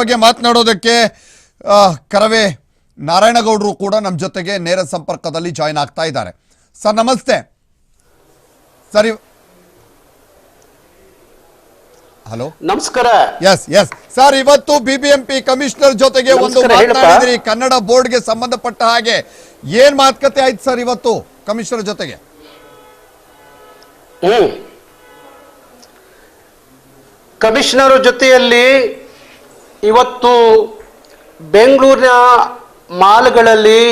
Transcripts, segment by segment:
ಬಗ್ಗೆ ಮಾತನಾಡೋದಕ್ಕೆ ಕರವೇ ನಾರಾಯಣಗೌಡರು ಕೂಡ ನಮ್ಮ ಜೊತೆಗೆ ನೇರ ಸಂಪರ್ಕದಲ್ಲಿ ಜಾಯ್ನ್ ಆಗ್ತಾ ಇದ್ದಾರೆ. ಸರ್ ನಮಸ್ತೆ. ಸರಿ. ಹಲೋ. ನಮಸ್ಕಾರ. ಎಸ್ ಎಸ್ ಸರ್ ಇವತ್ತು ಬಿಬಿಎಂಪಿ ಕಮಿಷನರ್ ಜೊತೆಗೆ ಒಂದು. ಮಾತನಾಡಿದ್ರಿ. ಕನ್ನಡ ಬೋರ್ಡ್ಗೆ ಸಂಬಂಧಪಟ್ಟ ಹಾಗೆ. ಏನ್ ಮಾತುಕತೆ ಆಯ್ತು ಸರ್ ಇವತ್ತು ಕಮಿಷನರ್ ಜೊತೆಗೆ? ಕಮಿಷನರ್ ಜೊತೆಯಲ್ಲಿ ಇವತ್ತು ಬೆಂಗಳೂರಿನ ಮಾಲ್ಗಳಲ್ಲಿ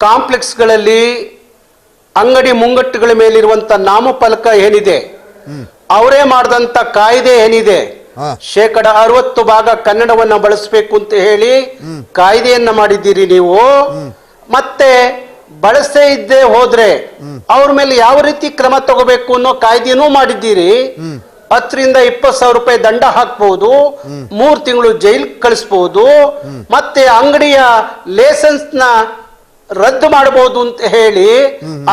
ಕಾಂಪ್ಲೆಕ್ಸ್ಗಳಲ್ಲಿ ಅಂಗಡಿ ಮುಂಗಟ್ಟುಗಳ ಮೇಲಿರುವಂತ ನಾಮಫಲಕ ಏನಿದೆ? ಅವರೇ ಮಾಡಿದಂತ ಕಾಯ್ದೆ ಏನಿದೆ? ಶೇಕಡ ಅರವತ್ತು ಭಾಗ ಕನ್ನಡವನ್ನ ಬಳಸಬೇಕು ಅಂತ ಹೇಳಿ ಕಾಯ್ದೆಯನ್ನ ಮಾಡಿದ್ದೀರಿ ನೀವು. ಮತ್ತೆ ಬಳಸದೇ ಇದ್ದೇ ಹೋದ್ರೆ ಅವ್ರ ಮೇಲೆ ಯಾವ ರೀತಿ ಕ್ರಮ ತಗೋಬೇಕು ಅನ್ನೋ ಕಾಯ್ದೆನೂ ಮಾಡಿದ್ದೀರಿ. ಹತ್ತರಿಂದ ಇಪ್ಪತ್ತು ಸಾವಿರ ರೂಪಾಯಿ ದಂಡ ಹಾಕ್ಬಹುದು ಮೂರ್ ತಿಂಗಳು ಜೈಲ್ ಕಳಿಸ್ಬಹುದು ಮತ್ತೆ ಅಂಗಡಿಯ ಲೈಸೆನ್ಸ್ನ ರದ್ದು ಮಾಡಬಹುದು ಅಂತ ಹೇಳಿ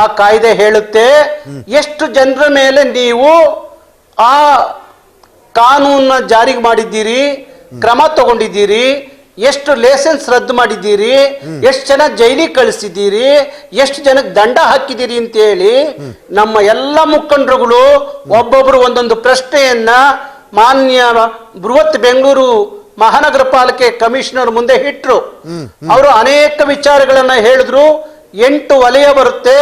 ಆ ಕಾಯ್ದೆ ಹೇಳುತ್ತೆ. ಎಷ್ಟು ಜನರ ಮೇಲೆ ನೀವು ಆ ಕಾನೂನ ಜಾರಿಗೆ ಮಾಡಿದ್ದೀರಿ, ಕ್ರಮ ತಗೊಂಡಿದ್ದೀರಿ ಎಷ್ಟು ಲೈಸೆನ್ಸ್ ರದ್ದು ಮಾಡಿದ್ದೀರಿ? ಎಷ್ಟು ಜನ ಜೈಲಿಗೆ ಕಳಿಸಿದ್ದೀರಿ? ಎಷ್ಟು ಜನಕ್ಕೆ ದಂಡ ಹಾಕಿದ್ದೀರಿ ಅಂತ ಹೇಳಿ ನಮ್ಮ ಎಲ್ಲ ಮುಖಂಡರುಗಳು ಒಬ್ಬೊಬ್ರು ಒಂದೊಂದು ಪ್ರಶ್ನೆಯನ್ನ ಮಾನ್ಯ ಬೃಹತ್ ಬೆಂಗಳೂರು ಮಹಾನಗರ ಪಾಲಿಕೆ ಕಮಿಷನರ್ ಮುಂದೆ ಇಟ್ರು. ಅವರು ಅನೇಕ ವಿಚಾರಗಳನ್ನ ಹೇಳಿದ್ರು. ಎಂಟು ವಲಯ ಬರುತ್ತೆ.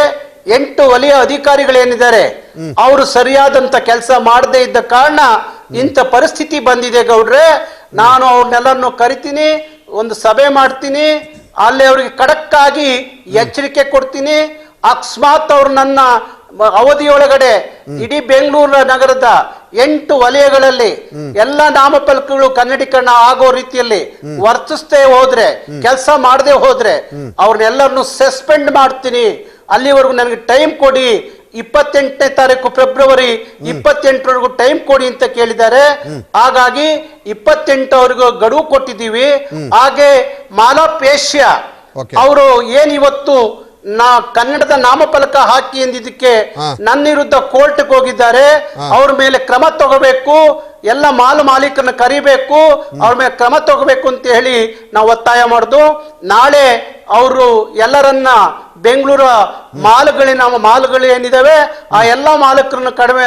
ಎಂಟು ವಲಯ ಅಧಿಕಾರಿಗಳೇನಿದ್ದಾರೆ? ಅವರು ಸರಿಯಾದಂತ ಕೆಲಸ ಮಾಡದೇ ಇದ್ದ ಕಾರಣ ಇಂಥ ಪರಿಸ್ಥಿತಿ ಬಂದಿದೆ ಗೌಡ್ರೆ. ನಾನು ಅವ್ರನ್ನೆಲ್ಲರನ್ನು ಕರಿತೀನಿ, ಒಂದು ಸಭೆ ಮಾಡ್ತೀನಿ, ಅಲ್ಲಿ ಅವರಿಗೆ ಖಡಕ್ಕಾಗಿ ಎಚ್ಚರಿಕೆ ಕೊಡ್ತೀನಿ, ಅಕಸ್ಮಾತ್ ಅವ್ರು ನನ್ನ ಅವಧಿಯೊಳಗಡೆ ಇಡೀ ಬೆಂಗಳೂರು ನಗರದ ಎಂಟು ವಲಯಗಳಲ್ಲಿ ಎಲ್ಲ ನಾಮಫಲಕಗಳು ಕನ್ನಡೀಕರಣ ಆಗೋ ರೀತಿಯಲ್ಲಿ ವರ್ತಿಸದೆ ಹೋದ್ರೆ, ಕೆಲಸ ಮಾಡದೆ ಹೋದ್ರೆ, ಅವ್ರನ್ನೆಲ್ಲರನ್ನು ಸಸ್ಪೆಂಡ್ ಮಾಡ್ತೀನಿ. ಅಲ್ಲಿವರೆಗೂ ನನಗೆ ಟೈಮ್ ಕೊಡಿ ಇಪ್ಪತ್ತೆಂಟನೇ ತಾರೀಕು ಫೆಬ್ರವರಿ ಇಪ್ಪತ್ತೆಂಟರವರೆಗೂ ಟೈಮ್ ಕೊಡಿ ಅಂತ ಕೇಳಿದ್ದಾರೆ. ಹಾಗಾಗಿ ಇಪ್ಪತ್ತೆಂಟವರೆಗೂ ಗಡುವು ಕೊಟ್ಟಿದ್ದೀವಿ. ಹಾಗೆ ಮಾಲಾಪೇಶ್ಯ Okay. ಅವರು ಏನ್ ಇವತ್ತು ನಾ ಕನ್ನಡದ ನಾಮಫಲಕ ಹಾಕಿ ಎಂದಿದ್ದಕ್ಕೆ ನನ್ನ ವಿರುದ್ಧ ಕೋರ್ಟ್ಗೆ ಹೋಗಿದ್ದಾರೆ. ಅವ್ರ ಮೇಲೆ ಕ್ರಮ ತಗೋಬೇಕು. ಎಲ್ಲ ಮಾಲು ಮಾಲೀಕರನ್ನ ಕರಿಬೇಕು. ಅವ್ರ ಮೇಲೆ ಕ್ರಮ ತಗೋಬೇಕು ಅಂತ ಹೇಳಿ ನಾವು ಒತ್ತಾಯ ಮಾಡುದು. ನಾಳೆ ಅವರು ಎಲ್ಲರನ್ನ ಬೆಂಗಳೂರ ನಮ್ಮ ಮಾಲ್ಗಳು ಏನಿದಾವೆ ಆ ಎಲ್ಲ ಮಾಲಕರನ್ನು ಕಡಿಮೆ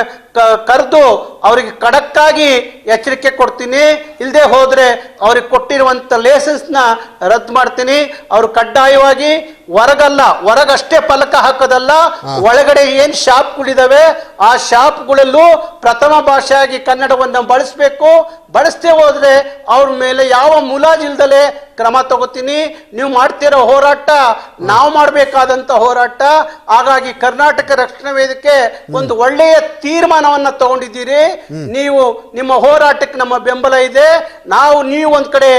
ಕರೆದು ಅವರಿಗೆ ಖಡಕ್ಕಾಗಿ ಎಚ್ಚರಿಕೆ ಕೊಡ್ತೀನಿ. ಇಲ್ಲದೆ ಹೋದ್ರೆ ಅವ್ರಿಗೆ ಕೊಟ್ಟಿರುವಂತ ಲೈಸೆನ್ಸ್ನ ನ ರದ್ದು ಮಾಡ್ತೀನಿ. ಅವ್ರು ಕಡ್ಡಾಯವಾಗಿ ಹೊರಗಲ್ಲ ಹೊರಗಷ್ಟೇ ಫಲಕ ಹಾಕೋದಲ್ಲ ಒಳಗಡೆ ಏನ್ ಶಾಪ್ಗಳಿದಾವೆ ಆ ಶಾಪ್ಗಳಲ್ಲೂ ಪ್ರಥಮ ಭಾಷೆಯಾಗಿ ಕನ್ನಡವನ್ನು ಬಳಸಬೇಕು. ಬಳಸದೆ ಹೋದ್ರೆ ಅವ್ರ ಮೇಲೆ ಯಾವ ಮುಲಾಜಿಲ್ದಲೆ ಕ್ರಮ ತಗೋತೀನಿ. ನೀವು ಮಾಡ್ತಿರೋ ಹೋರಾಟ ನಾವು ಮಾಡಬೇಕಾದಂತ ಹೋರಾಟ. ಹಾಗಾಗಿ ಕರ್ನಾಟಕ ರಕ್ಷಣಾ ವೇದಿಕೆ ಒಂದು ಒಳ್ಳೆಯ ತೀರ್ಮಾನವನ್ನ ತಗೊಂಡಿದ್ದೀರಿ. ನೀವು ನಿಮ್ಮ ಹೋರಾಟಕ್ಕೆ ನಮ್ಮ ಬೆಂಬಲ ಇದೆ. ನಾವು ನೀವು ಒಂದ್ ಕಡೆ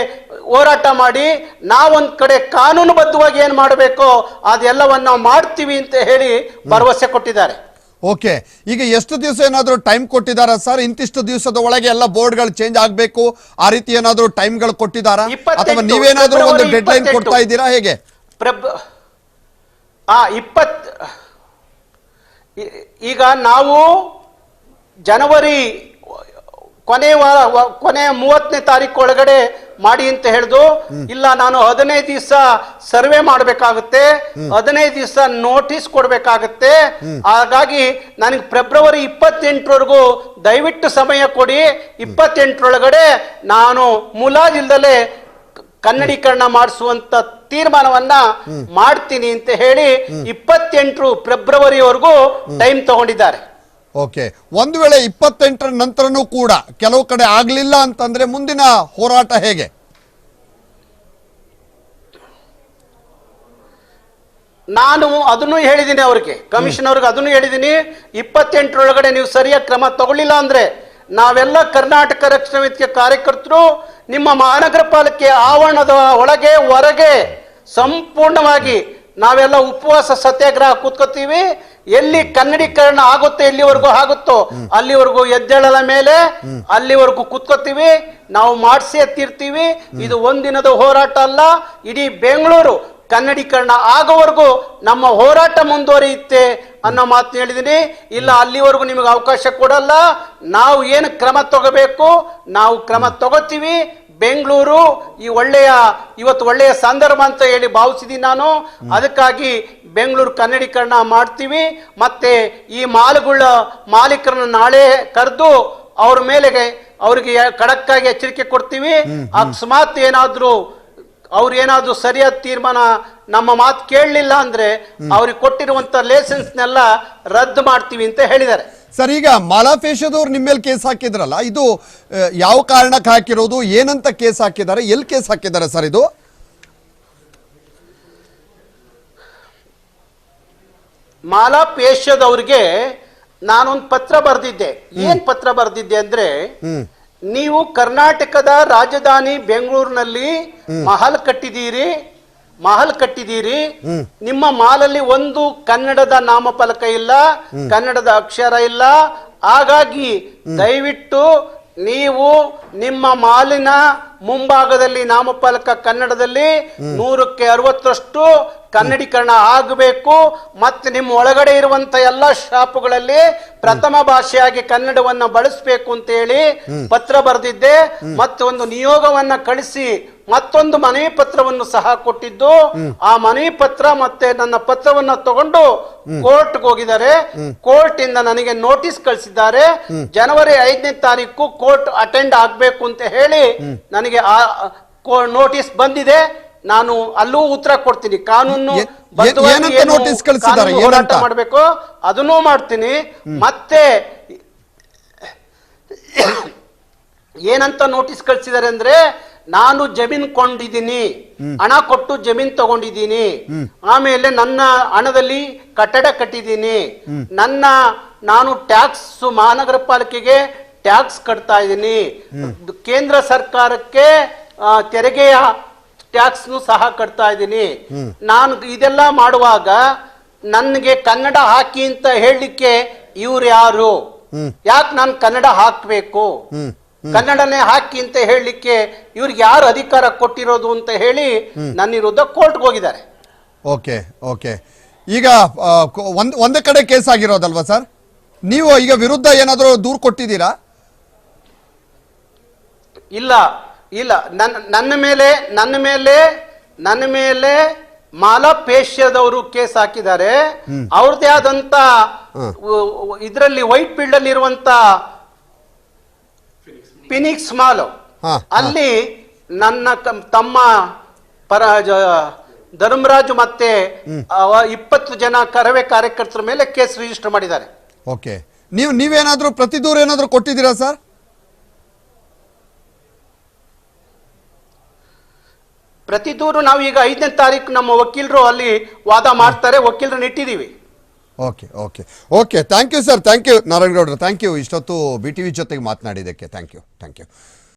ಹೋರಾಟ ಮಾಡಿ ನಾವೊಂದ್ ಕಡೆ ಕಾನೂನುಬದ್ಧವಾಗಿ ಏನ್ ಮಾಡಬೇಕೋ ಅದೆಲ್ಲವನ್ನ ನಾವು ಮಾಡ್ತೀವಿ ಅಂತ ಹೇಳಿ ಭರವಸೆ ಕೊಟ್ಟಿದ್ದಾರೆ. ಓಕೆ ಈಗ ಎಷ್ಟು ದಿವಸ ಏನಾದರೂ ಟೈಮ್ ಕೊಟ್ಟಿದ್ದಾರಾ ಸರ್? ಇಂತಿಷ್ಟು ದಿವಸದ ಒಳಗೆ ಎಲ್ಲ ಬೋರ್ಡ್ಗಳು ಚೇಂಜ್ ಆಗಬೇಕು. ಆ ರೀತಿ ಏನಾದರೂ ಟೈಮ್ಗಳು ಕೊಟ್ಟಿದ್ದಾರಾ? ಕೊಟ್ಟಿದಾರಾ ಅಥವಾ ನೀವೇನಾದರೂ ಒಂದು ಡೆಡ್ ಲೈನ್ ಕೊಡ್ತಾ ಇದ್ದೀರಾ? ಹೇಗೆ? ಆ ಇಪ್ಪತ್ ಈಗ ನಾವು ಜನವರಿ ಕೊನೆ ವಾರ ಕೊನೆ ಮೂವತ್ತನೇ ತಾರೀಕು ಒಳಗಡೆ ಮಾಡಿ ಅಂತ ಹೇಳ್ದು ಇಲ್ಲ ನಾನು ಹದಿನೈದು ದಿವಸ ಸರ್ವೆ ಮಾಡಬೇಕಾಗುತ್ತೆ ಹದಿನೈದು ದಿವಸ ನೋಟಿಸ್ ಕೊಡಬೇಕಾಗುತ್ತೆ. ಹಾಗಾಗಿ ನನಗೆ ಫೆಬ್ರವರಿ ಇಪ್ಪತ್ತೆಂಟರವರೆಗೂ ದಯವಿಟ್ಟು ಸಮಯ ಕೊಡಿ. ಇಪ್ಪತ್ತೆಂಟರೊಳಗಡೆ ನಾನು ಮುಲಾಜಿಲ್ದಲೆ ಕನ್ನಡೀಕರಣ ಮಾಡಿಸುವಂತ ತೀರ್ಮಾನವನ್ನ ಮಾಡ್ತೀನಿ ಅಂತ ಹೇಳಿ ಇಪ್ಪತ್ತೆಂಟು ಫೆಬ್ರವರಿವರೆಗೂ ಟೈಮ್ ತಗೊಂಡಿದ್ದಾರೆ. ಓಕೆ. ಒಂದು ವೇಳೆ ಇಪ್ಪತ್ತೆಂಟರ ನಂತರನೂ ಕೂಡ ಕೆಲವು ಕಡೆ ಆಗ್ಲಿಲ್ಲ ಅಂತಂದ್ರೆ ಮುಂದಿನ ಹೋರಾಟ ಹೇಗೆ? ನಾನು ಅದನ್ನು ಹೇಳಿದ್ದೀನಿ ಅವ್ರಿಗೆ. ಕಮಿಷನ್ ಅವ್ರಿಗೆ ಅದನ್ನು ಹೇಳಿದ್ದೀನಿ. ಇಪ್ಪತ್ತೆಂಟರೊಳಗಡೆ ನೀವು ಸರಿಯಾಗಿ ಕ್ರಮ ತಗೊಳ್ಳಿಲ್ಲ ಅಂದ್ರೆ ನಾವೆಲ್ಲ ಕರ್ನಾಟಕ ರಕ್ಷಣಾ ವೇದಿಕೆ ಕಾರ್ಯಕರ್ತರು, ನಿಮ್ಮ ಮಹಾನಗರ ಪಾಲಿಕೆ ಆವರಣದ ಒಳಗೆ, ಹೊರಗೆ ಸಂಪೂರ್ಣವಾಗಿ ನಾವೆಲ್ಲ ಉಪವಾಸ ಸತ್ಯಾಗ್ರಹ ಕೂತ್ಕೋತೀವಿ ಎಲ್ಲಿ ಕನ್ನಡೀಕರಣ ಆಗುತ್ತೆ ಎಲ್ಲಿವರೆಗೂ ಆಗುತ್ತೋ ಅಲ್ಲಿವರೆಗೂ ಎದ್ದೇಳಲ ಮೇಲೆ ಅಲ್ಲಿವರೆಗೂ ಕೂತ್ಕೋತೀವಿ ನಾವು ಮಾಡಿಸಿ ಎತ್ತಿರ್ತೀವಿ ಇದು ಒಂದಿನದ ಹೋರಾಟ ಅಲ್ಲ, ಇಡೀ ಬೆಂಗಳೂರು ಕನ್ನಡೀಕರಣ ಆಗೋವರೆಗೂ ನಮ್ಮ ಹೋರಾಟ ಮುಂದುವರಿಯುತ್ತೆ. ಅನ್ನೋ ಮಾತು ಹೇಳಿದೀನಿ. ಇಲ್ಲ ಅಲ್ಲಿವರೆಗೂ ನಿಮಗೆ ಅವಕಾಶ ಕೊಡಲ್ಲ. ನಾವು ಏನು ಕ್ರಮ ತಗೋಬೇಕು? ನಾವು ಕ್ರಮ ತಗೋತೀವಿ. ಬೆಂಗಳೂರು ಈ ಒಳ್ಳೆಯ ಇವತ್ತು ಒಳ್ಳೆಯ ಸಂದರ್ಭ ಅಂತ ಹೇಳಿ ಭಾವಿಸಿದ್ದೀನಿ ನಾನು. ಅದಕ್ಕಾಗಿ ಬೆಂಗಳೂರು ಕನ್ನಡೀಕರಣ ಮಾಡ್ತೀವಿ. ಮತ್ತೆ ಈ ಮಾಲ್ಗಳ ಮಾಲೀಕರನ್ನ ನಾಳೆ ಕರೆದು ಅವ್ರ ಮೇಲೆಗೆ ಅವರಿಗೆ ಖಡಕ್ಕಾಗಿ ಎಚ್ಚರಿಕೆ ಕೊಡ್ತೀವಿ. ಅಕಸ್ಮಾತ್ ಏನಾದ್ರೂ ಅವ್ರು ಏನಾದ್ರೂ ಸರಿಯಾದ ತೀರ್ಮಾನ ನಮ್ಮ ಮಾತು ಕೇಳಲಿಲ್ಲ ಅಂದ್ರೆ ಅವ್ರಿಗೆ ಕೊಟ್ಟಿರುವಂತ ಲೈಸೆನ್ಸ್ನೆಲ್ಲ ರದ್ದು ಮಾಡ್ತೀವಿ ಅಂತ ಹೇಳಿದ್ದಾರೆ. ಸರ್ ಈಗ ಮಾಲಾಫೇಶದವ್ರು ನಿಮ್ಮ ಮೇಲೆ ಕೇಸ್ ಹಾಕಿದ್ರಲ್ಲ ಇದು ಯಾವ ಕಾರಣಕ್ಕೆ ಹಾಕಿರೋದು ಏನಂತ ಕೇಸ್ ಹಾಕಿದ್ದಾರೆ ಎಲ್ಲಿ ಕೇಸ್ ಹಾಕಿದ್ದಾರೆ ಸರ್ ಇದು? ಮಾಲಾ ಪೇಶದವ್ರಿಗೆ ನಾನೊಂದು ಪತ್ರ ಬರೆದಿದ್ದೆ. ಏನ್ ಪತ್ರ ಬರೆದಿದ್ದೆ ಅಂದ್ರೆ ನೀವು ಕರ್ನಾಟಕದ ರಾಜಧಾನಿ ಬೆಂಗಳೂರಿನಲ್ಲಿ ಮಹಲ್ ಕಟ್ಟಿದ್ದೀರಿ ಮಹಲ್ ಕಟ್ಟಿದ್ದೀರಿ ನಿಮ್ಮ ಮಾಲಲ್ಲಿ ಒಂದು ಕನ್ನಡದ ನಾಮಫಲಕ ಇಲ್ಲ ಕನ್ನಡದ ಅಕ್ಷರ ಇಲ್ಲ. ಹಾಗಾಗಿ ದಯವಿಟ್ಟು ನೀವು ನಿಮ್ಮ ಮಾಲಿನ ಮುಂಭಾಗದಲ್ಲಿ ನಾಮಫಲಕ ಕನ್ನಡದಲ್ಲಿ ನೂರಕ್ಕೆ ಅರವತ್ತರಷ್ಟು ಕನ್ನಡೀಕರಣ ಆಗಬೇಕು. ಮತ್ತೆ ನಿಮ್ಮ ಒಳಗಡೆ ಇರುವಂತ ಎಲ್ಲ ಶಾಪುಗಳಲ್ಲಿ ಪ್ರಥಮ ಭಾಷೆಯಾಗಿ ಕನ್ನಡವನ್ನ ಬಳಸಬೇಕು ಅಂತ ಹೇಳಿ ಪತ್ರ ಬರೆದಿದ್ದೆ. ಮತ್ತೆ ಒಂದು ನಿಯೋಗವನ್ನ ಕಳಿಸಿ ಮತ್ತೊಂದು ಮನವಿ ಪತ್ರವನ್ನು ಸಹ ಕೊಟ್ಟಿದ್ದು. ಆ ಮನವಿ ಪತ್ರ ಮತ್ತೆ ನನ್ನ ಪತ್ರವನ್ನ ತಗೊಂಡು ಕೋರ್ಟ್ಗೆ ಹೋಗಿದ್ದಾರೆ. ಕೋರ್ಟ್ ಇಂದ ನನಗೆ ನೋಟಿಸ್ ಕಳಿಸಿದ್ದಾರೆ. ಜನವರಿ ಐದನೇ ತಾರೀಕು ಕೋರ್ಟ್ ಅಟೆಂಡ್ ಆಗ್ಬೇಕು ಅಂತ ಹೇಳಿ ನನಗೆ ಆ ನೋಟಿಸ್ ಬಂದಿದೆ. ನಾನು ಅಲ್ಲೂ ಉತ್ತರ ಕೊಡ್ತೀನಿ. ಕಾನೂನು ನೋಟಿಸ್ ಹೋರಾಟ ಮಾಡಬೇಕು? ಅದನ್ನೂ ಮಾಡ್ತೀನಿ. ಮತ್ತೆ ಏನಂತ ನೋಟಿಸ್ ಕಳ್ಸಿದ್ದಾರೆ ಅಂದ್ರೆ ನಾನು ಜಮೀನ್ ಕೊಂಡಿದ್ದೀನಿ. ಹಣ ಕೊಟ್ಟು ಜಮೀನ್ ತಗೊಂಡಿದ್ದೀನಿ. ಆಮೇಲೆ ನನ್ನ ಹಣದಲ್ಲಿ ಕಟ್ಟಡ ಕಟ್ಟಿದ್ದೀನಿ. ನನ್ನ ನಾನು ಟ್ಯಾಕ್ಸ್ ಮಹಾನಗರ ಪಾಲಿಕೆಗೆ ಟ್ಯಾಕ್ಸ್ ಕಟ್ತಾ ಇದ್ದೀನಿ ಕೇಂದ್ರ ಸರ್ಕಾರಕ್ಕೆ ತೆರಿಗೆಯ ಟ್ಯಾಕ್ಸ್ ಸಹ ಕಟ್ತಾ ಇದ್ದೀನಿ ನಾನು ಇದೆಲ್ಲ ಮಾಡುವಾಗ ನನಗೆ ಕನ್ನಡ ಹಾಕಿ ಅಂತ ಹೇಳಲಿಕ್ಕೆ ಇವ್ರು ಯಾರು? ಯಾಕೆ ನಾನು ಕನ್ನಡ ಹಾಕ್ಬೇಕು? ಕನ್ನಡನೇ ಹಾಕಿ ಅಂತ ಹೇಳಲಿಕ್ಕೆ ಇವ್ರಿಗೆ ಯಾರು ಅಧಿಕಾರ ಕೊಟ್ಟಿರೋದು ಅಂತ ಹೇಳಿ ನನ್ನ ವಿರುದ್ಧ ಕೋರ್ಟ್ಗೆ ಹೋಗಿದ್ದಾರೆ. Okay okay. ಈಗ ಒಂದ್, ಒಂದೇ ಕಡೆ ಕೇಸ್ ಆಗಿರೋದಲ್ವಾ ಸರ್? ನೀವು ಈಗ ವಿರುದ್ಧ ಏನಾದರೂ ದೂರು ಕೊಟ್ಟಿದ್ದೀರಾ? ಇಲ್ಲ ಇಲ್ಲ. ನನ್ನ ನನ್ನ ಮೇಲೆ ನನ್ನ ಮೇಲೆ ನನ್ನ ಮೇಲೆ ಮಾಲಪೇಶ್ಯದವರು ಕೇಸ್ ಹಾಕಿದ್ದಾರೆ. ಅವ್ರದೇ ಆದಂತ ಇದರಲ್ಲಿ ವೈಟ್ ಫೀಲ್ಡ್ ಅಲ್ಲಿ ಇರುವಂತ ಫಿನಿಕ್ಸ್ ಮಾಲ್. ಅಲ್ಲಿ ನನ್ನ ತಮ್ಮ ಪರ ಧರ್ಮರಾಜು ಮತ್ತೆ ಇಪ್ಪತ್ತು ಜನ ಕರವೇ ಕಾರ್ಯಕರ್ತರ ಮೇಲೆ ಕೇಸ್ ರಿಜಿಸ್ಟರ್ ಮಾಡಿದ್ದಾರೆ. ಓಕೆ. ನೀವು ನೀವೇನಾದ್ರೂ ಪ್ರತಿ ದೂರ ಏನಾದರೂ ಕೊಟ್ಟಿದ್ದೀರಾ ಸರ್? ಪ್ರತಿ ದೂರು ನಾವು ಈಗ ಐದನೇ ತಾರೀಕು ನಮ್ಮ ವಕೀಲರು ಅಲ್ಲಿ ವಾದ ಮಾಡ್ತಾರೆ, ವಕೀಲರನ್ನ ಇಟ್ಟಿದ್ದೀವಿ. Okay okay. Okay thank you sir thank you ನಾರಾಯಣಗೌಡರು. Thank you ಇಷ್ಟೊತ್ತು ಬಿ ಟಿ ವಿ ಜೊತೆಗೆ ಮಾತನಾಡಿದ್ದಕ್ಕೆ ಥ್ಯಾಂಕ್ ಯು ಥ್ಯಾಂಕ್ ಯು